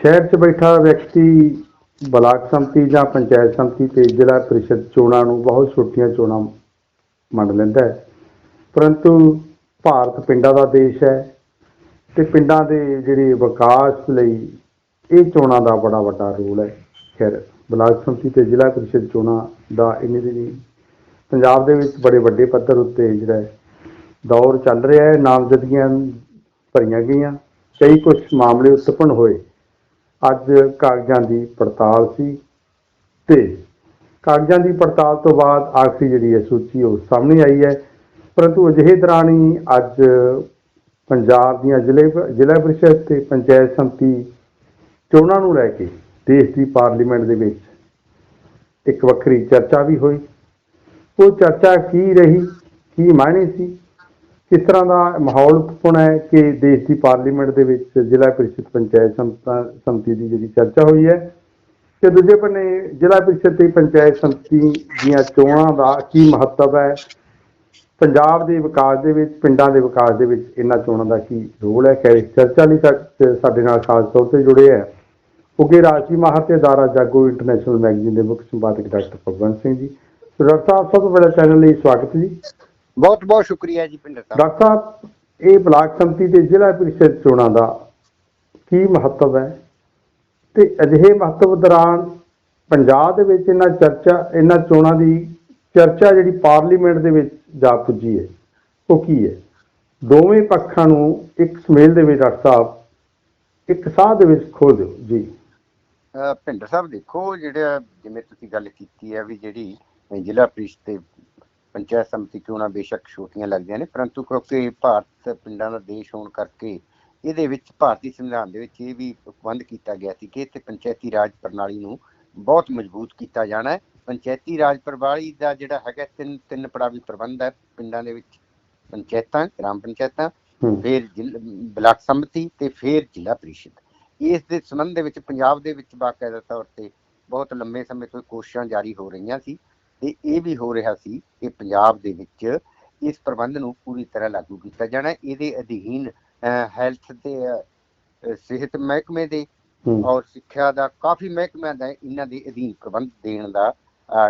ਸ਼ਹਿਰ 'ਚ ਬੈਠਾ ਵਿਅਕਤੀ, ਬਲਾਕ ਸੰਮਤੀ ਜਾਂ ਪੰਚਾਇਤ ਸੰਮਤੀ ਤੇ ਜ਼ਿਲ੍ਹਾ ਪ੍ਰੀਸ਼ਦ ਚੋਣਾਂ ਨੂੰ ਬਹੁਤ ਛੋਟੀਆਂ ਚੋਣਾਂ ਮੰਨ ਲੈਂਦਾ ਹੈ। ਪਰੰਤੂ ਭਾਰਤ ਪਿੰਡਾਂ ਦਾ ਦੇਸ਼ ਹੈ ਤੇ ਪਿੰਡਾਂ ਦੇ ਜਿਹੜੇ ਵਿਕਾਸ ਲਈ ਇਹ ਚੋਣਾਂ ਦਾ ਬੜਾ ਵੱਡਾ ਰੋਲ ਹੈ। ਖੈਰ, ਬਲਾਕ ਸੰਮਤੀ ਤੇ ਜ਼ਿਲ੍ਹਾ ਪ੍ਰੀਸ਼ਦ ਚੋਣਾਂ ਦਾ ਇੰਨੇ ਦਿਨੀ ਪੰਜਾਬ ਦੇ ਵਿੱਚ ਬੜੇ ਵੱਡੇ ਪੱਧਰ ਉੱਤੇ ਜਿਹੜਾ ਦੌਰ ਚੱਲ ਰਿਹਾ ਹੈ। ਨਾਮਜ਼ਦਗੀਆਂ ਭਰੀਆਂ ਗਈਆਂ, ਕਈ ਕੁਝ ਮਾਮਲੇ ਉਤਪੰਨ ਹੋਏ। ਅੱਜ ਕਾਗਜ਼ਾਂ ਦੀ ਪੜਤਾਲ ਸੀ ਤੇ ਕਾਗਜ਼ਾਂ ਦੀ ਪੜਤਾਲ ਤੋਂ ਬਾਅਦ ਆਖਰੀ ਜਿਹੜੀ ਹੈ ਸੂਚੀ ਉਹ ਸਾਹਮਣੇ ਆਈ ਹੈ। ਪਰੰਤੂ ਅਜਿਹੇ ਦੌਰਾਨ ਹੀ ਅੱਜ ਪੰਜਾਬ ਦੀਆਂ ਜ਼ਿਲ੍ਹੇ ਜ਼ਿਲ੍ਹਾ ਪ੍ਰੀਸ਼ਦ ਤੇ ਪੰਚਾਇਤ ਸੰਮਤੀ ਚੋਣਾਂ ਨੂੰ ਲੈ ਕੇ ਦੇਸ਼ ਦੀ ਪਾਰਲੀਮੈਂਟ ਦੇ ਵਿੱਚ ਇੱਕ ਵੱਖਰੀ ਚਰਚਾ ਵੀ ਹੋਈ। ਉਹ ਚਰਚਾ ਕੀ ਰਹੀ, ਕੀ ਮਾਇਨੇ ਸੀ ਇਸ ਤਰ੍ਹਾਂ ਦਾ ਮਾਹੌਲ ਉਤਪੰਨ ਹੈ ਕਿ ਦੇਸ਼ ਦੀ ਪਾਰਲੀਮੈਂਟ ਦੇ ਵਿੱਚ ਜ਼ਿਲ੍ਹਾ ਪ੍ਰੀਸ਼ਦ ਪੰਚਾਇਤ ਸੰਮਤੀ ਦੀ ਜਿਹੜੀ ਚਰਚਾ ਹੋਈ ਹੈ ਤੇ ਦੂਜੇ ਬੰਨੇ ਜ਼ਿਲ੍ਹਾ ਪ੍ਰੀਸ਼ਦ ਤੇ ਪੰਚਾਇਤ ਸੰਮਤੀ ਦੀਆਂ ਚੋਣਾਂ ਦਾ ਕੀ ਮਹੱਤਵ ਹੈ? ਪੰਜਾਬ ਦੇ ਵਿਕਾਸ ਦੇ ਵਿੱਚ, ਪਿੰਡਾਂ ਦੇ ਵਿਕਾਸ ਦੇ ਵਿੱਚ ਇਹਨਾਂ ਚੋਣਾਂ ਦਾ ਕੀ ਰੋਲ ਹੈ? ਖੈਰ ਚਰਚਾ ਲਈ ਤੱਕ ਸਾਡੇ ਨਾਲ ਖਾਸ ਤੌਰ ਤੇ ਜੁੜੇ ਹੈ। ਉਗੇ ਰਾਜੀ ਮਾਹਰ ਤੇ ਦਾਰਾ ਜਾਗੋ ਇੰਟਰਨੈਸ਼ਨਲ ਮੈਗਜ਼ੀਨ ਦੇ ਮੁੱਖ ਸੰਪਾਦਕ ਡਾਕਟਰ ਭਗਵੰਤ ਸਿੰਘ ਜੀ। ਡਾਕਟਰ ਸਾਹਿਬ, ਸਭ ਤੋਂ ਪਹਿਲਾਂ ਚੈਨਲ ਲਈ ਸਵਾਗਤ ਜੀ। ਬਹੁਤ ਬਹੁਤ ਸ਼ੁਕਰੀਆ ਜੀ ਪਿੰਡਰ ਸਾਹਿਬ। ਡਾਕਟਰ ਸਾਹਿਬ ਇਹ ਬਲਾਕ ਸੰਮਤੀ ਤੇ ਜ਼ਿਲ੍ਹਾ ਪ੍ਰੀਸ਼ਦ ਚੋਣਾਂ ਦਾ ਕੀ ਮਹੱਤਵ ਹੈ? ਤੇ ਅਜਿਹੇ ਮਹੱਤਵ ਦੌਰਾਨ ਪੰਜਾਬ ਦੇ ਵਿੱਚ ਇਹਨਾਂ ਚਰਚਾ ਇਹਨਾਂ ਚੋਣਾਂ ਦੀ ਚਰਚਾ ਜਿਹੜੀ ਪਾਰਲੀਮੈਂਟ ਦੇ ਵਿੱਚ ਜਾ ਪੁੱਜੀ ਹੈ ਉਹ ਕੀ ਹੈ? ਦੋਵੇਂ ਪੱਖਾਂ ਨੂੰ ਇੱਕ ਸਮੇਲ ਦੇ ਵਿੱਚ ਡਾਕਟਰ ਸਾਹਿਬ ਇੱਕ ਸਾਹ ਦੇ ਵਿੱਚ ਖੋ ਦਿਓ। ਜੀ। ਭਿੰਡਰ ਸਾਹਿਬ ਦੇਖੋ ਜਿਹੜਾ ਜਿਵੇਂ ਤੁਸੀਂ ਗੱਲ ਕੀਤੀ ਹੈ ਵੀ ਜਿਹੜੀ ਜ਼ਿਲ੍ਹਾ ਪ੍ਰੀਸ਼ਦ ਤੇ ਪੰਚਾਇਤ ਸਮਿਤੀ ਚੋਣਾਂ ਬੇਸ਼ੱਕ ਛੋਟੀਆਂ ਲੱਗਦੀਆਂ ਨੇ ਪਰੰਤੂ ਕਿਉਂਕਿ ਭਾਰਤ ਪਿੰਡਾਂ ਦਾ ਦੇਸ਼ ਹੋਣ ਕਰਕੇ ਇਹਦੇ ਵਿੱਚ ਭਾਰਤੀ ਸੰਵਿਧਾਨ ਦੇ ਵਿੱਚ ਇਹ ਵੀ ਪ੍ਰਬੰਧ ਕੀਤਾ ਗਿਆ ਸੀ ਕਿ ਇੱਥੇ ਪੰਚਾਇਤੀ ਰਾਜ ਪ੍ਰਣਾਲੀ ਨੂੰ ਬਹੁਤ ਮਜ਼ਬੂਤ ਕੀਤਾ ਜਾਣਾ ਹੈ। ਪੰਚਾਇਤੀ ਰਾਜ ਪ੍ਰਣਾਲੀ ਦਾ ਜਿਹੜਾ ਹੈਗਾ ਤਿੰਨ ਤਿੰਨ ਪੜਾਵੀ ਪ੍ਰਬੰਧ ਹੈ ਪਿੰਡਾਂ ਦੇ ਵਿੱਚ। ਪੰਚਾਇਤਾਂ ਗ੍ਰਾਮ ਪੰਚਾਇਤਾਂ ਫਿਰ ਬਲਾਕ ਸੰਮਤੀ ਤੇ ਫਿਰ ਜ਼ਿਲ੍ਹਾ ਪ੍ਰੀਸ਼ਦ। ਇਸ ਦੇ ਸੰਬੰਧ ਦੇ ਵਿੱਚ ਪੰਜਾਬ ਦੇ ਵਿੱਚ ਬਾਕਾਇਦਾ ਤੌਰ ਤੇ ਬਹੁਤ ਲੰਮੇ ਸਮੇਂ ਤੋਂ ਕੋਸ਼ਿਸ਼ਾਂ ਜਾਰੀ ਹੋ ਰਹੀਆਂ ਸੀ। ਤੇ ਇਹ ਵੀ ਹੋ ਰਿਹਾ ਸੀ ਕਿ ਪੰਜਾਬ ਦੇ ਵਿੱਚ ਇਸ ਪ੍ਰਬੰਧ ਨੂੰ ਪੂਰੀ ਤਰ੍ਹਾਂ ਲਾਗੂ ਕੀਤਾ ਜਾਣਾ। ਇਹਦੇ ਅਧੀਨ ਹੈਲਥ ਤੇ ਸਿਹਤ ਮਹਿਕਮੇ ਦੇ ਔਰ ਸਿੱਖਿਆ ਦਾ ਕਾਫੀ ਮਹਿਕਮਿਆਂ ਦਾ ਇਹਨਾਂ ਦੇ ਅਧੀਨ ਪ੍ਰਬੰਧ ਦੇਣ ਦਾ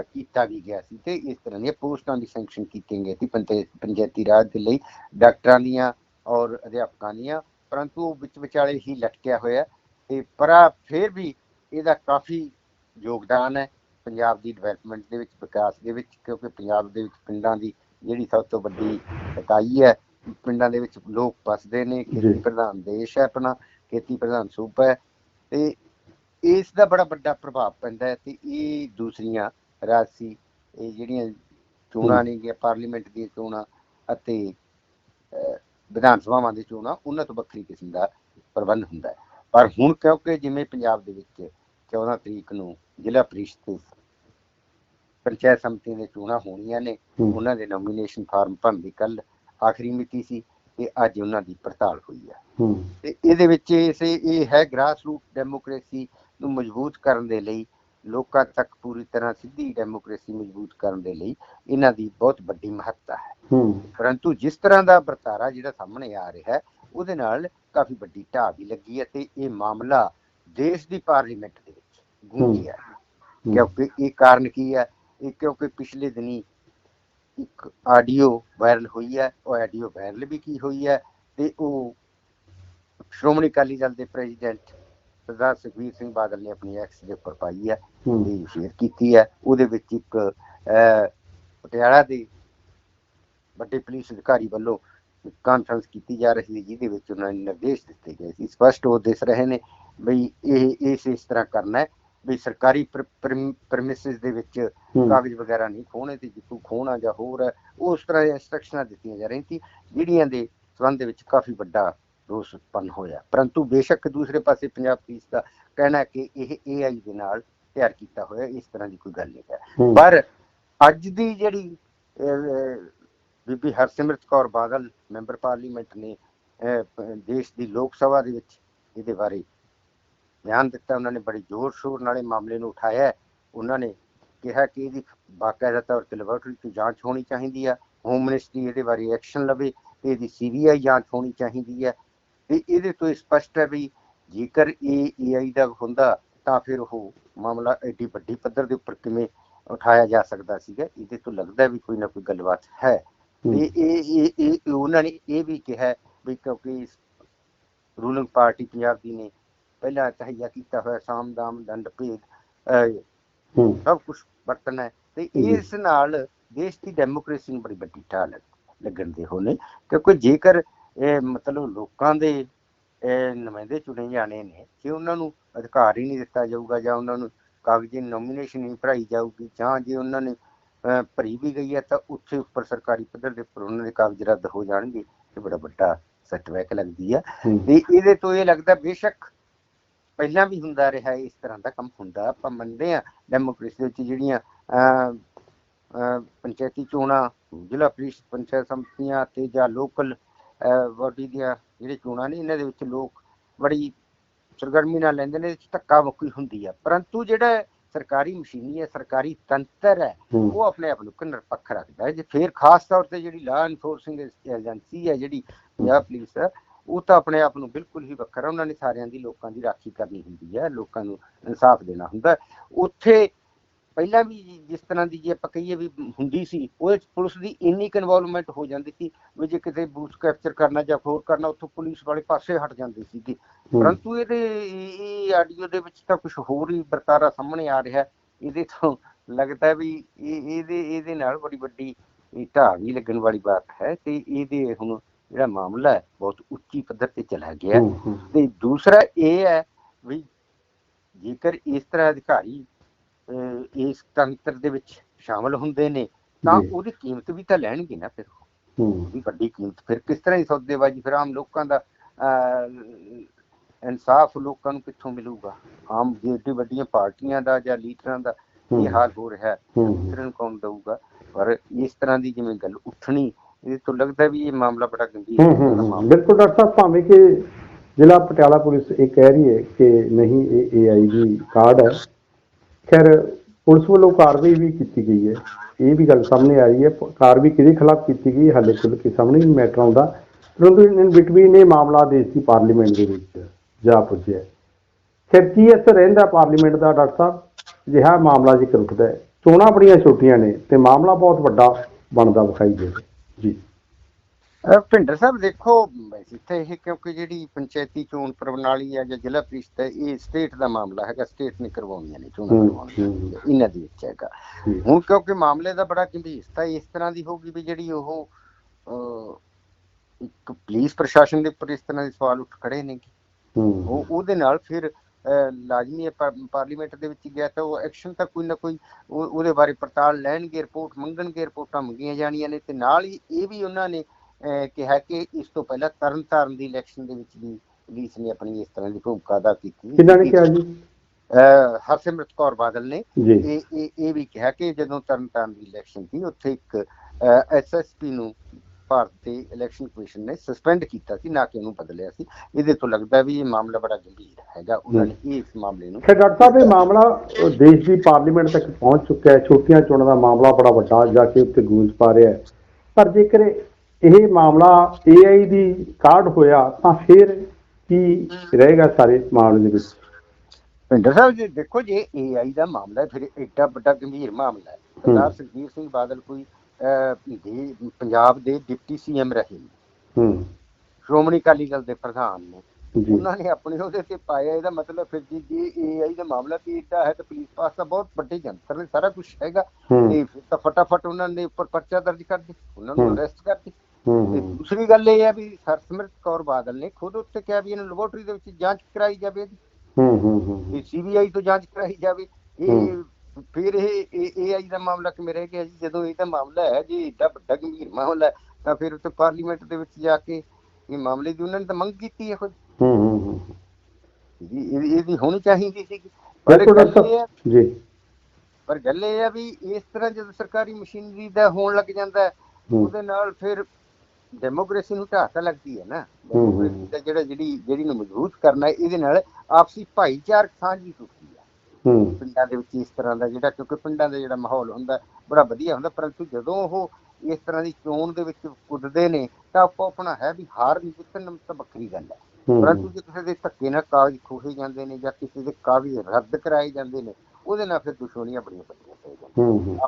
ਕੀਤਾ ਵੀ ਗਿਆ ਸੀ ਤੇ ਇਸ ਤਰ੍ਹਾਂ ਦੀਆਂ ਪੋਸਟਾਂ ਦੀ ਸੈਂਕਸ਼ਨ ਕੀਤੀਆਂ ਗਈਆਂ ਸੀ ਪੰਚਾਇਤ ਰਾਜ ਦੇ ਲਈ ਡਾਕਟਰਾਂ ਦੀਆਂ ਔਰ ਅਧਿਆਪਕਾਂ ਦੀਆਂ ਪਰੰਤੂ ਉਹ ਵਿੱਚ ਵਿਚਾਲੇ ਹੀ ਲਟਕਿਆ ਹੋਇਆ ਤੇ ਪਰ ਫਿਰ ਵੀ ਇਹਦਾ ਕਾਫੀ ਯੋਗਦਾਨ ਹੈ ਪੰਜਾਬ ਦੀ ਡਿਵੈਲਪਮੈਂਟ ਦੇ ਵਿੱਚ ਵਿਕਾਸ ਦੇ ਵਿੱਚ ਕਿਉਂਕਿ ਪੰਜਾਬ ਦੇ ਵਿੱਚ ਪਿੰਡਾਂ ਦੀ ਜਿਹੜੀ ਸਭ ਤੋਂ ਵੱਡੀ ਇਕਾਈ ਹੈ ਪਿੰਡਾਂ ਦੇ ਵਿੱਚ ਲੋਕ ਵਸਦੇ ਨੇ ਖੇਤੀ। ਪ੍ਰਧਾਨ ਦੇਸ਼ ਹੈ ਆਪਣਾ ਖੇਤੀ ਪ੍ਰਧਾਨ ਸੂਬਾ ਹੈ ਤੇ ਇਸ ਦਾ ਬੜਾ ਵੱਡਾ ਪ੍ਰਭਾਵ ਪੈਂਦਾ ਹੈ ਤੇ ਇਹ ਦੂਸਰੀਆਂ ਰਾਜਸੀ ਇਹ ਜਿਹੜੀਆਂ ਚੋਣਾਂ। ਨੇ ਗਿਆ ਪਾਰਲੀਮੈਂਟ ਦੀਆਂ ਚੋਣਾਂ ਅਤੇ ਵਿਧਾਨ ਸਭਾਵਾਂ ਦੀ ਚੋਣਾਂ ਉਹਨਾਂ ਤੋਂ ਵੱਖਰੀ ਕਿਸਮ ਦਾ ਪ੍ਰਬੰਧ ਹੁੰਦਾ ਹੈ ਪਰ ਹੁਣ ਕਿਉਂਕਿ ਜਿਵੇਂ ਪੰਜਾਬ ਦੇ ਵਿੱਚ 14 ਤਰੀਕ ਨੂੰ ਜ਼ਿਲ੍ਹਾ ਪ੍ਰੀਸ਼ਦ ਪੰਚਾਇਤ ਸਮਿਤੀ ਦੀਆਂ ਚੋਣਾਂ ਹੋਣੀਆਂ ਨੇ। ਉਹਨਾਂ ਦੇ ਨੋਮੀਨੇਸ਼ਨ ਫਾਰਮ ਭਰਨ ਦੀ ਕੱਲ ਆਖਰੀ ਮਿਤੀ ਸੀ ਤੇ ਅੱਜ ਉਹਨਾਂ ਦੀ ਪੜਤਾਲ ਹੋਈ ਹੈ ਹੂੰ। ਤੇ ਇਹਦੇ ਵਿੱਚ ਇਸੇ ਇਹ ਹੈ ਗ੍ਰਾਸ ਰੂਟ ਡੈਮੋਕ੍ਰੇਸੀ ਨੂੰ ਮਜ਼ਬੂਤ ਕਰਨ ਦੇ ਲਈ ਲੋਕਾਂ ਤੱਕ ਪੂਰੀ ਤਰ੍ਹਾਂ ਸਿੱਧੀ ਡੈਮੋਕ੍ਰੇਸੀ ਮਜ਼ਬੂਤ ਕਰਨ ਦੇ ਲਈ ਇਹਨਾਂ ਦੀ ਬਹੁਤ ਵੱਡੀ ਮਹੱਤਤਾ ਹੈ। ਹੂੰ। ਪਰੰਤੂ ਜਿਸ ਤਰ੍ਹਾਂ ਦਾ ਵਰਤਾਰਾ ਜਿਹੜਾ ਸਾਹਮਣੇ ਆ ਰਿਹਾ ਹੈ ਉਹਦੇ ਨਾਲ ਕਾਫੀ ਵੱਡੀ ਢਾਹ ਵੀ ਲੱਗੀ ਹੈ ਤੇ ਇਹ ਮਾਮਲਾ ਦੇਸ਼ ਦੀ ਪਾਰਲੀਮੈਂਟ ਦੇ ਗੂੰਜਿਆ। ਹੈ। ਕਿਉਂਕਿ ਇਹ ਕਾਰਨ ਕੀ ਹੈ ਇਹ ਕਿਉਂਕਿ ਪਿਛਲੇ ਦਿਨੀ ਇੱਕ ਆਡੀਓ ਵਾਇਰਲ ਹੋਈ ਹੈ ਉਹ ਆਡੀਓ ਵਾਇਰਲ ਵੀ ਕੀ ਹੋਈ ਹੈ ਤੇ ਉਹ ਸ਼੍ਰੋਮਣੀ ਅਕਾਲੀ ਦਲ ਦੇ ਪ੍ਰੈਜ਼ੀਡੈਂਟ ਸਰਦਾਰ ਸੁਖਬੀਰ ਸਿੰਘ ਬਾਦਲ ਨੇ ਆਪਣੀ ਐਕਸ ਦੇ ਉੱਪਰ ਪਾਈ ਹੈ। ਤੇ ਸ਼ੇਅਰ ਕੀਤੀ ਹੈ ਉਹਦੇ ਵਿੱਚ ਇੱਕ ਪਟਿਆਲਾ ਦੇ ਵੱਡੇ ਪੁਲਿਸ ਅਧਿਕਾਰੀ ਵੱਲੋਂ ਕਾਨਫਰੰਸ ਕੀਤੀ ਜਾ ਰਹੀ ਸੀ ਜਿਹਦੇ ਵਿੱਚ ਉਹਨਾਂ ਨੇ ਨਿਰਦੇਸ਼ ਦਿੱਤੇ ਗਏ ਸੀ। ਸਪਸ਼ਟ ਉਹ ਦਿਸ ਰਹੇ ਨੇ ਬਈ ਇਹ ਇਸ ਇਸ ਤਰ੍ਹਾਂ ਕਰਨਾ ਹੈ। ਵੀ ਸਰਕਾਰੀ ਪ੍ਰਮਿਸਿਸ ਦੇ ਵਿੱਚ ਕਾਗਜ਼ ਵਗੈਰਾ ਨਹੀਂ ਖੋਣੇ ਤੇ ਜਿੱਥੋਂ ਖੋਣਾ ਜਾਂ ਹੋਰ ਹੈ ਉਸ ਤਰ੍ਹਾਂ ਦੀਆਂ ਇੰਸਟਰਕਸ਼ਨਾਂ ਦਿੱਤੀਆਂ ਜਾ ਰਹੀਆਂ ਸੀ ਜਿਹੜੀਆਂ ਦੇ ਸੰਬੰਧ ਦੇ ਵਿੱਚ ਕਾਫੀ ਵੱਡਾ ਰੋਸ ਉਤਪੰਨ ਹੋਇਆ। ਪਰੰਤੂ ਬੇਸ਼ੱਕ ਦੂਸਰੇ ਪਾਸੇ ਪੰਜਾਬ ਪੁਲਿਸ ਦਾ ਕਹਿਣਾ ਕਿ ਇਹ AI ਦੇ ਨਾਲ ਤਿਆਰ ਕੀਤਾ ਹੋਇਆ ਇਸ ਤਰ੍ਹਾਂ ਦੀ ਕੋਈ ਗੱਲ ਨਹੀਂ ਹੈ। ਪਰ ਅੱਜ ਦੀ ਜਿਹੜੀ ਬੀਬੀ ਹਰਸਿਮਰਤ ਕੌਰ ਬਾਦਲ ਮੈਂਬਰ ਪਾਰਲੀਮੈਂਟ ਨੇ ਦੇਸ਼ ਦੀ ਲੋਕ ਸਭਾ ਦੇ ਵਿੱਚ ਇਹਦੇ ਬਾਰੇ ਬਿਆਨ ਦਿੱਤਾ ਉਹਨਾਂ ਨੇ ਬੜੀ ਜ਼ੋਰ ਸ਼ੋਰ ਨਾਲੇ ਮਾਮਲੇ ਨੂੰ ਉਠਾਇਆ ਹੈ। ਉਹਨਾਂ ਨੇ ਕਿਹਾ ਕਿ ਇਹਦੀ ਬਾਕਾਇਦਾ ਤੌਰ ਤੇ ਲੈਬੋਰਟਰੀ ਤੋਂ ਜਾਂਚ ਹੋਣੀ ਚਾਹੀਦੀ ਹੈ ਹੋਮ ਮਿਨਿਸਟਰੀ ਇਹਦੇ ਬਾਰੇ ਐਕਸ਼ਨ ਲਵੇ ਇਹਦੀ ਸੀਬੀਆਈ ਜਾਂਚ ਹੋਣੀ ਚਾਹੀਦੀ ਹੈ ਤੇ ਇਹਦੇ ਤੋਂ ਇਹ ਸਪਸ਼ਟ ਹੈ ਵੀ ਜੇਕਰ ਇਹ ਏਆਈ ਦਾ ਹੁੰਦਾ ਤਾਂ ਫਿਰ ਉਹ ਮਾਮਲਾ ਐਡੀ ਵੱਡੀ ਪੱਧਰ ਦੇ ਉੱਪਰ ਕਿਵੇਂ ਉਠਾਇਆ ਜਾ ਸਕਦਾ ਸੀਗਾ ਇਹਦੇ ਤੋਂ ਲੱਗਦਾ ਵੀ ਕੋਈ ਨਾ ਕੋਈ ਗੱਲਬਾਤ ਹੈ। ਇਹ ਇਹ ਇਹ ਇਹ- ਇਹ ਉਹਨਾਂ ਨੇ ਇਹ ਵੀ ਕਿਹਾ ਵੀ ਕਿਉਂਕਿ ਰੂਲਿੰਗ ਪਾਰਟੀ ਪੰਜਾਬ ਦੀ ਨੇ ਪਹਿਲਾਂ ਤਹਈਆ ਕੀਤਾ ਹੋਇਆ ਸਾਮ ਦਾਮ ਦੰਡ ਭੇਦ ਹੂੰ। ਸਭ ਕੁਝ ਵਰਤਣਾ ਹੈ। ਤੇ। ਇਸ ਨਾਲ ਦੇਸ਼ ਦੀ ਡੈਮੋਕ੍ਰੇਸੀ ਨੂੰ ਬੜੀ ਵੱਡੀ ਢਾਹ ਲੱਗ- ਲੱਗਣ ਦੇ ਹੋਣੇ। ਕਿਉਂਕਿ ਜੇਕਰ ਇਹ ਮਤਲਬ ਲੋਕਾਂ ਦੇ ਇਹ ਨੁਮਾਇੰਦੇ ਚੁਣੇ ਜਾਣੇ ਨੇ ਜੇ ਉਹਨਾਂ ਨੂੰ ਅਧਿਕਾਰ ਹੀ ਨਹੀਂ ਦਿੱਤਾ ਜਾਊਗਾ ਜਾਂ ਉਹਨਾਂ ਨੂੰ ਕਾਗਜ਼ੀ ਨੋਮੀਨੇਸ਼ਨ ਨਹੀਂ ਭਰਾਈ ਜਾਊਗੀ ਜਾਂ ਜੇ ਉਹਨਾਂ ਨੇ ਭਰੀ ਵੀ ਗਈ ਹੈ ਤਾਂ ਉੱਥੇ ਉੱਪਰ ਸਰਕਾਰੀ ਪੱਧਰ ਦੇ ਉੱਪਰ ਉਹਨਾਂ ਦੇ ਕਾਗਜ਼ ਰੱਦ ਹੋ ਜਾਣਗੇ ਤੇ ਬੜਾ ਵੱਡਾ ਸੈਟਬੈਕ ਲੱਗਦੀ ਆ ਹੂੰ, ਤੇ ਇਹਦੇ ਤੋਂ ਇਹ ਲੱਗਦਾ ਬੇਸ਼ੱਕ ਪਹਿਲਾਂ ਵੀ ਹੁੰਦਾ ਰਿਹਾ ਇਸ ਤਰ੍ਹਾਂ ਦਾ ਕੰਮ ਹੁੰਦਾ। ਆਪਾਂ ਮੰਨਦੇ ਆ ਡੈਮੋਕ੍ਰੇਸੀ ਵਿੱਚ ਜਿਹੜੀਆਂ ਪੰਚਾਇਤੀ ਚੋਣਾਂ ਜ਼ਿਲ੍ਹਾ ਪ੍ਰੀਸ਼ਦ ਪੰਚਾਇਤ ਸੰਮਤੀਆਂ ਤੇ ਜਾਂ ਲੋਕਲ ਬਾਡੀ ਦੀਆਂ ਜਿਹੜੇ ਚੋਣਾਂ ਨੇ ਇਹਨਾਂ ਦੇ ਵਿੱਚ ਲੋਕ ਬੜੀ ਸਰਗਰਮੀ ਨਾਲ ਲੈਂਦੇ ਨੇ ਧੱਕਾ ਮੁੱਕੀ ਹੁੰਦੀ ਆ। ਪਰੰਤੂ ਜਿਹੜਾ ਸਰਕਾਰੀ ਮਸ਼ੀਨੀ ਹੈ ਸਰਕਾਰੀ ਤੰਤਰ ਹੈ ਉਹ ਆਪਣੇ ਆਪ ਨੂੰ ਨਿਰਪੱਖ ਰੱਖਦਾ ਹੈ। ਜੇ ਫੇਰ ਖਾਸ ਤੌਰ ਤੇ ਜਿਹੜੀ ਲਾ ਇਨਫੋਰਸਿੰਗ ਏਜੰਸੀ ਹੈ ਜਿਹੜੀ ਪੰਜਾਬ ਪੁਲਿਸ ਹੈ ਉਹ ਤਾਂ ਆਪਣੇ ਆਪ ਨੂੰ ਬਿਲਕੁਲ ਹੀ ਵੱਖਰਾ ਉਹਨਾਂ ਨੇ ਸਾਰਿਆਂ ਦੀ ਲੋਕਾਂ ਦੀ ਰਾਖੀ ਕਰਨੀ ਹੁੰਦੀ ਹੈ ਲੋਕਾਂ ਨੂੰ ਇਨਸਾਫ ਦੇਣਾ ਹੁੰਦਾ। ਉੱਥੇ ਪਹਿਲਾਂ ਵੀ ਜਿਸ ਤਰ੍ਹਾਂ ਦੀ ਜੇ ਆਪਾਂ ਕਹੀਏ ਵੀ ਹੁੰਦੀ ਸੀ ਉਹਦੇ 'ਚ ਪੁਲਿਸ ਦੀ ਇੰਨੀ ਇਨਵੋਲਵਮੈਂਟ ਹੋ ਜਾਂਦੀ ਸੀ ਵੀ ਜੇ ਕਿਤੇ ਬੂਥ ਕੈਪਚਰ ਕਰਨਾ ਜਾਂ ਹੋਰ ਕਰਨਾ ਉੱਥੋਂ ਪੁਲਿਸ ਵਾਲੇ ਪਾਸੇ ਹਟ ਜਾਂਦੀ ਸੀਗੀ ਪਰੰਤੂ ਇਹਦੇ ਇਹ ਆਡੀਓ ਦੇ ਵਿੱਚ ਤਾਂ ਕੁਝ ਹੋਰ ਹੀ ਵਰਤਾਰਾ ਸਾਹਮਣੇ ਆ ਰਿਹਾ। ਇਹਦੇ ਤੋਂ ਲੱਗਦਾ ਵੀ ਇਹ ਇਹਦੇ ਇਹਦੇ ਨਾਲ ਬੜੀ ਵੱਡੀ ਇਹ ਢਾਹ ਵੀ ਲੱਗਣ ਵਾਲੀ ਬਾਤ ਹੈ ਤੇ ਇਹਦੇ ਹੁਣ ਜਿਹੜਾ ਮਾਮਲਾ ਹੈ ਬਹੁਤ ਉੱਚੀ ਪੱਧਰ ਤੇ ਚਲਾ ਗਿਆ। ਹੈ। ਹੂੰ, ਹੂੰ, ਤੇ ਦੂਸਰਾ ਇਹ ਹੈ ਵੀ ਜੇਕਰ ਇਸ ਤਰ੍ਹਾਂ ਅਧਿਕਾਰੀ ਇਸ ਤੰਤਰ ਦੇ ਵਿੱਚ ਸ਼ਾਮਲ ਹੁੰਦੇ ਨੇ ਤਾਂ। ਉਹਦੀ ਕੀਮਤ ਵੀ ਤਾਂ ਲੈਣਗੇ ਨਾ ਫਿਰ। ਹੂੰ, ਵੀ ਵੱਡੀ ਕੀਮਤ ਫਿਰ ਕਿਸ ਤਰ੍ਹਾਂ ਦੀ ਸੌਦੇਬਾਜ਼ੀ ਫਿਰ ਆਮ ਲੋਕਾਂ ਦਾ ਅਹ, ਇਨਸਾਫ ਲੋਕਾਂ ਨੂੰ ਕਿੱਥੋਂ ਮਿਲੂਗਾ? ਆਮ ਜਿਹੜੀ ਵੱਡੀਆਂ ਪਾਰਟੀਆਂ ਦਾ ਜਾਂ ਲੀਡਰਾਂ ਦਾ ਹੂੰ, ਇਹ ਹਾਲ ਹੋ ਰਿਹਾ ਹੈ ਹੂੰ, ਫਿਰ ਨੂੰ ਕੌਣ ਦਊਗਾ? ਪਰ ਇਸ ਤਰ੍ਹਾਂ ਦੀ ਜਿਵੇਂ ਗੱਲ ਉੱਠਣੀ ਇਹ ਤੋਂ ਲੱਗਦਾ ਵੀ ਇਹ ਮਾਮਲਾ ਬੜਾ ਗੰਭੀਰ ਹੂੰ, ਹੈ ਹੂੰ, ਹੂੰ, ਬਿਲਕੁਲ ਡਾਕਟਰ ਸਾਹਿਬ ਭਾਵੇਂ ਕਿ ਜ਼ਿਲ੍ਹਾ ਪਟਿਆਲਾ ਪੁਲਿਸ ਇਹ ਕਹਿ ਰਹੀ ਹੈ ਕਿ ਨਹੀਂ ਇਹ ਏਆਈ ਦੀ ਕਾਰਡ ਹੈ। ਖੈਰ ਪੁਲਿਸ ਵੱਲੋਂ ਕਾਰਵਾਈ ਵੀ ਕੀਤੀ ਗਈ ਹੈ। ਇਹ ਵੀ ਗੱਲ ਸਾਹਮਣੇ ਆਈ ਹੈ। ਪ- ਕਾਰਵਾਈ ਕਿਹਦੇ ਖਿਲਾਫ ਕੀਤੀ ਗਈ ਹੈ, ਹਾਲੇ ਖੁੱਲ੍ਹ ਕੇ ਸਾਹਮਣੇ ਨਹੀਂ ਮੈਟਰ ਆਉਂਦਾ। ਪਰੰਤੂ ਇਨ ਬਿਟਵੀਨ ਇਹ ਮਾਮਲਾ ਦੇਸ਼ ਦੀ ਪਾਰਲੀਮੈਂਟ ਦੇ ਵਿੱਚ ਜਾ ਪੁੱਜਿਆ ਹੈ। ਫਿਰ ਕੀ ਅਸਰ ਰਹਿੰਦਾ ਪਾਰਲੀਮੈਂਟ ਦਾ ਡਾਕਟਰ ਸਾਹਿਬ? ਜਿਹੜਾ ਮਾਮਲਾ ਜ਼ਿਕਰ ਉੱਠਦਾ ਹੈ। ਚੋਣਾਂ ਬੜੀਆਂ ਛੋਟੀਆਂ ਨੇ ਤੇ ਮਾਮਲਾ ਬਹੁਤ ਵੱਡਾ ਬਣਦਾ ਵਿਖਾਈ ਦੇ ਰਿਹਾ। ਜੀ। ਭਿੰਡਰ ਸਾਹਿਬ ਦੇਖੋ ਤਾਂ ਇਹ ਕਿਉਂਕਿ ਜਿਹੜੀ ਪੰਚਾਇਤੀ ਚੋਣ ਪ੍ਰਣਾਲੀ ਹੈ ਜਾਂ ਜ਼ਿਲ੍ਹਾ ਪ੍ਰੀਸ਼ਦ ਹੈ ਇਹ ਸਟੇਟ ਦਾ ਮਾਮਲਾ ਹੈਗਾ ਸਟੇਟ ਨੇ ਕਰਵਾਉਣੀਆਂ ਨੇ ਚੋਣਾਂ ਕਰਵਾਉਣੀਆਂ। ਇਹਨਾਂ ਦੇ ਵਿੱਚ ਹੈਗਾ। ਹੁਣ ਕਿਉਂਕਿ ਮਾਮਲੇ ਦਾ ਬੜਾ ਗੰਭੀਰਤਾ ਇਸ ਤਰ੍ਹਾਂ ਦੀ ਹੋਊਗੀ ਵੀ ਜਿਹੜੀ ਉਹ ਇੱਕ ਪੁਲਿਸ ਪ੍ਰਸ਼ਾਸਨ ਦੇ ਉੱਪਰ ਇਸ ਤਰ੍ਹਾਂ ਦੇ ਸਵਾਲ ਉੱਠ ਖੜੇ ਨੇ ਉਹ ਉਹਦੇ ਨਾਲ ਫਿਰ ਲਾਜ਼ਮੀ ਹੈ ਪਾਰਲੀਮੈਂਟ ਦੇ ਵਿੱਚ ਗਿਆ ਤਾਂ ਉਹ ਐਕਸ਼ਨ ਤਾਂ ਕੋਈ ਨਾ ਕੋਈ ਉਹ- ਉਹਦੇ ਬਾਰੇ ਪੜਤਾਲ ਲੈਣਗੇ ਰਿਪੋਰਟ ਮੰਗਣਗੇ ਰਿਪੋਰਟਾਂ ਮੰਗੀਆਂ ਜਾਣੀਆਂ ਨੇ ਤੇ ਨਾਲ ਹੀ ਇਹ ਵੀ ਉਹਨਾਂ ਨੇ ਕਿਹਾ ਕਿ ਇਸ ਤੋਂ ਪਹਿਲਾਂ ਤਰਨ ਤਾਰਨ ਦੀ ਇਲੈਕਸ਼ਨ ਦੇ ਵਿੱਚ ਵੀ ਪੁਲਿਸ ਨੇ ਆਪਣੀ ਇਸ ਤਰ੍ਹਾਂ ਦੀ ਭੂਮਿਕਾ ਅਦਾ ਕੀਤੀ। ਕਿਹਨਾਂ ਨੇ ਕਿਹਾ ਜੀ? ਹਰਸਿਮਰਤ ਕੌਰ ਬਾਦਲ ਨੇ। ਇਹ ਇਹ ਵੀ ਕਿਹਾ ਕਿ ਜਦੋਂ ਤਰਨਤਾਰਨ ਦੀ ਇਲੈਕਸ਼ਨ ਸੀ ਉੱਥੇ ਇੱਕ ਐਸਐਸਪੀ ਨੂੰ ਭਾਰਤ ਇਲੈਕਸ਼ਨ ਕਮਿਸ਼ਨ ਨੇ ਸਸਪੈਂਡ ਕੀਤਾ ਸੀ ਨਾ ਕਿ ਉਹਨੂੰ ਬਦਲਿਆ ਸੀ। ਇਹਦੇ ਤੋਂ ਲੱਗਦਾ ਵੀ ਇਹ ਮਾਮਲਾ ਬੜਾ ਗੰਭੀਰ ਹੈਗਾ। ਉਹਨਾਂ ਨੇ ਇਸ ਮਾਮਲੇ ਨੂੰ ਖੈਰ ਡਾਕਟਰ ਸਾਹਿਬ ਇਹ ਮਾਮਲਾ ਦੇਸ਼ ਦੀ ਪਾਰਲੀਮੈਂਟ ਤੱਕ ਪਹੁੰਚ ਚੁੱਕਿਆ ਹੈ। ਛੋਟੀਆਂ ਚੋਣਾਂ ਦਾ ਮਾਮਲਾ ਬੜਾ ਵੱਡਾ ਜਾ ਕੇ ਉੱਤੇ ਗੂੰਜ ਪਾ ਰਿਹਾ ਹੈ। ਪਰ ਜੇਕਰ ਇਹ ਮਾਮਲਾ ਏਆਈ ਦੀ ਕਾਰਡ ਹੋਇਆ ਤਾਂ ਫਿਰ ਕੀ ਰਹੇਗਾ ਸਾਰੇ ਮਾਮਲੇ ਦੇ ਵਿੱਚ? ਭਿੰਦਰ ਸਾਹਿਬ ਜੀ ਦੇਖੋ ਜੇ ਏਆਈ ਦਾ ਮਾਮਲਾ ਹੈ, ਫਿਰ ਏਡਾ ਵੱਡਾ ਗੰਭੀਰ ਮਾਮਲਾ ਹੈ। ਸਰਦਾਰ ਸੁਖਬੀਰ ਸਿੰਘ ਬਾਦਲ ਕੋਈ ਦੇ ਪੰਜਾਬ ਦੇ ਡਿਪਟੀ ਸੀਐਮ ਰਹੇ ਹੂੰ। ਸ਼੍ਰੋਮਣੀ ਅਕਾਲੀ ਦਲ ਦੇ ਪ੍ਰਧਾਨ ਨੇ। ਉਹਨਾਂ ਨੇ ਆਪਣੇ ਉਹਦੇ ਤੇ ਪਾਇਆ ਇਹਦਾ ਮਤਲਬ ਫਿਰ ਜੀ ਜੇ ਏਆਈ ਦਾ ਮਾਮਲਾ ਏਡਾ ਹੈ ਤਾਂ ਪੁਲਿਸ ਪਾਸ ਤਾਂ ਬਹੁਤ ਵੱਡੇ ਜੰਤਰ ਨੇ ਸਾਰਾ ਕੁਝ ਹੈਗਾ। ਤੇ ਫਿਰ ਤਾਂ ਫਟਾਫਟ ਉਹਨਾਂ ਨੇ ਉੱਪਰ ਪਰਚਾ ਦਰਜ ਕਰ ਦਿੱਤਾ ਉਹਨਾਂ ਨੂੰ। ਅਰੈਸਟ ਕਰ ਦਿੱਤਾ। ਤੇ ਦੂਸਰੀ ਗੱਲ ਇਹ ਹੈ ਵੀ ਹਰਸਿਮਰਤ ਕੌਰ ਬਾਦਲ ਨੇ ਖੁਦ ਉੱਤੇ ਕਿਹਾ ਵੀ ਇਹਨਾਂ ਲੈਬੋਰਟਰੀ ਦੇ ਵਿੱਚ ਜਾਂਚ ਕਰਾਈ ਜਾਵੇ ਹੂੰ ਹੂੰ ਹੂੰ ਇਹ ਸੀਬੀਆਈ ਤੋਂ ਜਾਂਚ ਕਰਾਈ ਜਾਵੇ। ਇਹ ਫਿਰ ਇਹ ਏਆਈ ਦਾ ਮਾਮਲਾ ਕਿਵੇਂ ਰਹਿ ਗਿਆ ਜੀ? ਜਦੋਂ ਇਹ ਤਾਂ ਮਾਮਲਾ ਹੈ ਜੀ ਏਡਾ ਵੱਡਾ ਗੰਭੀਰ ਮਾਮਲਾ ਹੈ, ਤਾਂ ਫਿਰ ਉੱਤੇ ਪਾਰਲੀਮੈਂਟ ਦੇ ਵਿੱਚ ਜਾ ਕੇ ਇਹ ਮਾਮਲੇ ਦੀ ਉਹਨਾਂ ਨੇ ਤਾਂ ਮੰਗ ਕੀਤੀ ਹੈ ਖੁਦ ਹੂੰ ਹੂੰ ਹੂੰ। ਇਹਦੀ ਇਹਦੀ- ਹੋਣੀ ਚਾਹੀਦੀ ਸੀ ਪਰ ਇਹ ਜੀ। ਪਰ ਗੱਲ ਇਹ ਹੈ ਵੀ ਇਸ ਤਰ੍ਹਾਂ ਜਦੋਂ ਸਰਕਾਰੀ ਮਸ਼ੀਨਰੀ ਦਾ ਹੋਣ ਲੱਗ ਜਾਂਦਾ ਉਹਦੇ ਨਾਲ ਫਿਰ ਡੈਮੋਕ੍ਰੇਸੀ ਨੂੰ ਤਾਂ ਲੱਗਦੀ ਹੈ ਨਾ। ਡੈਮੋਕ੍ਰੇਸੀ ਦਾ ਜਿਹੜਾ ਜਿਹੜੀ ਜਿਹੜੀ ਨੂੰ ਮਜ਼ਬੂਤ ਕਰਨਾ ਹੈ, ਇਹਦੇ ਨਾਲ ਆਪਸੀ ਭਾਈਚਾਰਕ ਸਾਂਝ ਟੁੱਟਦੀ ਹੂੰ। ਪਿੰਡਾਂ ਦੇ ਵਿੱਚ ਇਸ ਤਰ੍ਹਾਂ ਦਾ ਜਿਹੜਾ ਕਿਉਂਕਿ ਪਿੰਡਾਂ ਦਾ ਜਿਹੜਾ ਮਾਹੌਲ ਹੁੰਦਾ ਬੜਾ ਵਧੀਆ ਹੁੰਦਾ ਪਰੰਤੂ ਜਦੋਂ ਉਹ ਇਸ ਤਰ੍ਹਾਂ ਦੀ ਚੋਣ ਦੇ ਵਿੱਚ ਕੁੱਦਦੇ ਨੇ ਤਾਂ ਆਪੋ ਆਪਣਾ ਹੈ ਵੀ ਹਾਰ ਨਹੀਂ ਜਿੱਤਣ ਤਾਂ ਵੱਖਰੀ ਗੱਲ ਹੈ। ਪਰੰਤੂ ਜੇ ਕਿਸੇ ਦੇ ਧੱਕੇ ਨਾਲ ਕਾਗਜ਼ ਖੋਹੇ ਜਾਂਦੇ ਨੇ ਜਾਂ ਕਿਸੇ ਦੇ ਕਾਗਜ਼ ਰੱਦ ਕਰਾਏ ਜਾਂਦੇ ਨੇ ਉਹਦੇ ਨਾਲ ਫਿਰ ਦੁਸ਼ਮਣੀਆਂ ਬੜੀਆਂ ਵੱਡੀਆਂ ਪੈ ਜਾਂਦੀਆਂ ਹੂੰ ਹੂੰ।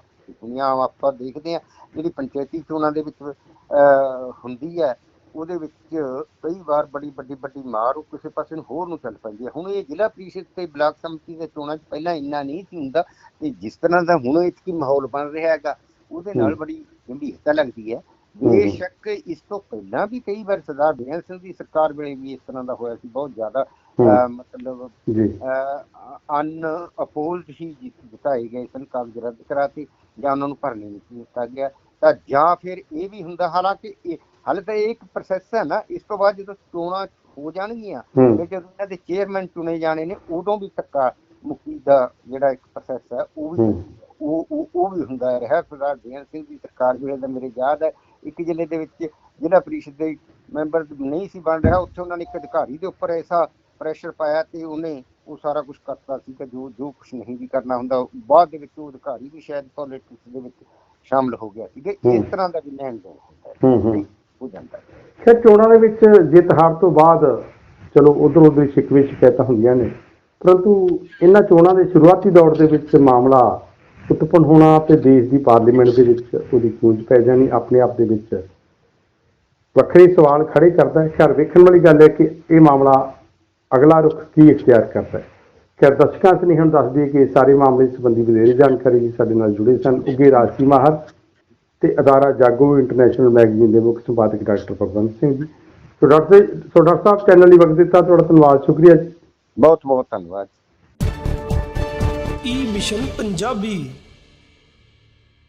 ਦੁਨੀਆ ਆਪਾਂ ਦੇਖਦੇ ਆ ਜਿਹੜੀ ਪੰਚਾਇਤੀ ਚੋਣਾਂ ਦੇ ਵਿੱਚ ਹੁੰਦੀ ਹੈ ਉਹਦੇ ਵਿੱਚ ਕਈ ਵਾਰ ਬੜੀ ਵੱਡੀ ਵੱਡੀ ਮਾਰ ਉਹ ਕਿਸੇ ਪਾਸੇ ਨੂੰ ਹੋਰ ਨੂੰ ਚੱਲ ਪੈਂਦੀ ਹੈ ਹੁਣ ਇਹ ਜ਼ਿਲ੍ਹਾ ਪ੍ਰੀਸ਼ਦ ਤੇ ਬਲਾਕ ਸੰਮਤੀ ਦੇ ਚੋਣਾਂ 'ਚ ਪਹਿਲਾਂ ਇੰਨਾ ਨਹੀਂ ਸੀ ਹੁੰਦਾ ਤੇ ਜਿਸ ਤਰ੍ਹਾਂ ਦਾ ਹੁਣ ਇਤਕੀ ਮਾਹੌਲ ਬਣ ਰਿਹਾ ਹੈਗਾ ਉਹਦੇ ਨਾਲ। ਬੜੀ ਗੰਭੀਰਤਾ ਲੱਗਦੀ ਹੈ। ਬੇਸ਼ੱਕ ਇਸ ਤੋਂ ਪਹਿਲਾਂ ਵੀ ਕਈ ਵਾਰ ਸਰਦਾਰ ਬੇਅੰਤ ਸਿੰਘ ਦੀ ਸਰਕਾਰ ਵੇਲੇ ਵੀ ਇਸ ਤਰ੍ਹਾਂ ਦਾ ਹੋਇਆ ਸੀ ਬਹੁਤ ਜ਼ਿਆਦਾ ਮਤਲਬ ਅਨ ਅਪੋਜ਼ਡ ਹੀ ਜਿਤਾਏ ਗਏ ਸਨ ਕਾਗਜ਼ ਰੱਦ ਕਰਾਤੇ ਜਾਂ ਉਹਨਾਂ ਨੂੰ ਭਰਨੇ ਨਹੀਂ ਦਿੱਤਾ ਗਿਆ ਤਾਂ ਜਾਂ ਫਿਰ ਇਹ ਵੀ ਹੁੰਦਾ ਹਾਲਾਂਕਿ ਇਹ ਹਾਲੇ ਤਾਂ ਇਹ ਇੱਕ ਪ੍ਰੋਸੈਸ ਹੈ ਨਾ ਇਸ ਤੋਂ ਬਾਅਦ ਜਦੋਂ ਚੋਣਾਂ ਹੋ ਜਾਣਗੀਆਂ ਤੇ ਜਦੋਂ ਇਹਨਾਂ ਦੇ ਚੇਅਰਮੈਨ ਚੁਣੇ ਜਾਣੇ ਨੇ ਉਦੋਂ ਵੀ ਧੱਕਾ ਮੁੱਕੀ ਦਾ ਜਿਹੜਾ ਇੱਕ ਪ੍ਰੋਸੈਸ ਹੈ ਉਹ ਵੀ। ਉਹ ਉਹ ਵੀ ਹੁੰਦਾ ਰਿਹਾ। ਸਰਦਾਰ ਬੇਅੰਤ ਸਿੰਘ ਦੀ ਸਰਕਾਰ ਵੇਲੇ ਦਾ ਮੇਰੇ ਯਾਦ ਹੈ ਇੱਕ ਜ਼ਿਲ੍ਹੇ ਦੇ ਵਿੱਚ ਜ਼ਿਲ੍ਹਾ ਪ੍ਰੀਸ਼ਦ ਦੇ ਮੈਂਬਰ ਨਹੀਂ ਸੀ ਬਣ ਰਿਹਾ ਉੱਥੇ ਉਹਨਾਂ ਨੇ ਇੱਕ ਅਧਿਕਾਰੀ ਦੇ ਉੱਪਰ ਐਸਾ ਪ੍ਰੈਸ਼ਰ ਪਾਇਆ ਤੇ ਉਹਨੇ ਉਹ ਸਾਰਾ ਕੁਝ ਕਰਤਾ ਸੀ ਕਿ ਜੋ ਜੋ ਕੁਝ ਨਹੀਂ ਵੀ ਕਰਨਾ ਹੁੰਦਾ ਬਾਅਦ ਦੇ ਵਿੱਚ ਉਹ ਅਧਿਕਾਰੀ ਵੀ ਸ਼ਾਇਦ ਪੋਲਿਟਿਕਸ ਦੇ ਵਿੱਚ ਸ਼ਾਮਲ ਹੋ ਗਿਆ ਸੀ। ਕਿ ਇਸ। ਤਰ੍ਹਾਂ ਦਾ ਵੀ ਲੈਣ ਦੇਣ ਹੁੰਦਾ ਹੈ। ਹੋ ਜਾਂਦਾ ਖੈਰ ਚੋਣਾਂ ਦੇ ਵਿੱਚ ਜਿੱਤ ਹਾਰ ਤੋਂ ਬਾਅਦ, ਚਲੋ ਉਧਰ ਉਧਰ ਸ਼ਿਕਵੇ ਸ਼ਿਕਾਇਤਾਂ ਹੁੰਦੀਆਂ ਨੇ, ਪਰੰਤੂ ਇਹਨਾਂ ਚੋਣਾਂ ਦੇ ਸ਼ੁਰੂਆਤੀ ਦੌਰ ਦੇ ਵਿੱਚ ਮਾਮਲਾ ਉਤਪੰਨ ਹੋਣਾ ਤੇ ਦੇਸ਼ ਦੀ ਪਾਰਲੀਮੈਂਟ ਦੇ ਵਿੱਚ ਉਹਦੀ ਗੂੰਜ ਪੈ ਜਾਣੀ, ਆਪਣੇ ਆਪ ਦੇ ਵਿੱਚ ਵੱਖਰੇ ਸਵਾਲ ਖੜੇ ਕਰਦਾ ਹੈ। ਖੈਰ, ਵੇਖਣ ਵਾਲੀ ਗੱਲ ਹੈ ਕਿ ਇਹ ਮਾਮਲਾ ਅਗਲਾ ਰੁਖ ਕੀ ਇਖਤਿਆਰ ਕਰਦਾ ਹੈ। ਖੈਰ, ਦਰਸ਼ਕਾਂ ਚ ਨਹੀਂ ਹੁਣ ਦੱਸ ਕਿ ਸਾਰੇ ਮਾਮਲੇ ਸੰਬੰਧੀ ਵਧੇਰੇ ਜਾਣਕਾਰੀ ਲਈ ਸਾਡੇ ਨਾਲ ਜੁੜੇ ਸਨ। ਉੱਗੇ ਰਾਜਸੀ ਮਾਹਰ ਤੇ ਅਦਾਰਾ ਜਾਗੋ ਇੰਟਰਨੈਸ਼ਨਲ ਮੈਗਜ਼ੀਨ ਦੇ ਮੁੱਖ ਸੰਪਾਦਕ doctor Bhagwant Singh ji. So doctor so doctor ਸਾਹਿਬ ਚੈਨਲ ਲਈ ਵਕਤ ਦਿੱਤਾ ਤੁਹਾਡਾ ਧੰਨਵਾਦ ਸ਼ੁਕਰੀਆ ਜੀ। ਬਹੁਤ ਬਹੁਤ ਧੰਨਵਾਦ। ਈ ਮਿਸ਼ਨ ਪੰਜਾਬੀ